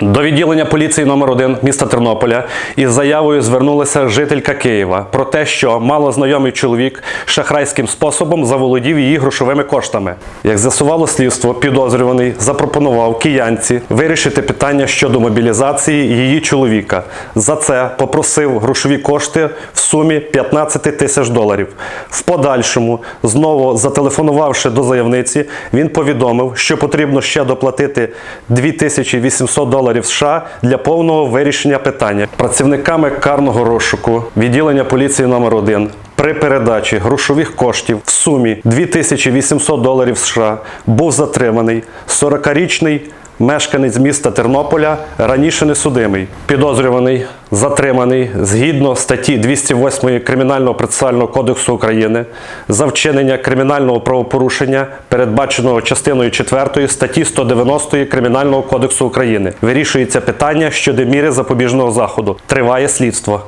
До відділення поліції номер 1 міста Тернополя із заявою звернулася жителька Києва про те, що малознайомий чоловік шахрайським способом заволодів її грошовими коштами. Як з'ясувало слідство, підозрюваний запропонував киянці вирішити питання щодо мобілізації її чоловіка. За це попросив грошові кошти в сумі 15 тисяч доларів. В подальшому, знову зателефонувавши до заявниці, він повідомив, що потрібно ще доплатити 2800 доларів США для повного вирішення питання. Працівниками карного розшуку відділення поліції номер 1 при передачі грошових коштів в сумі 2800 доларів США був затриманий 40-річний Мешканець міста Тернополя раніше не судимий, підозрюваний, затриманий згідно статті 208 Кримінального процесуального кодексу України за вчинення кримінального правопорушення, передбаченого частиною 4 статті 190 Кримінального кодексу України. Вирішується питання щодо міри запобіжного заходу. Триває слідство.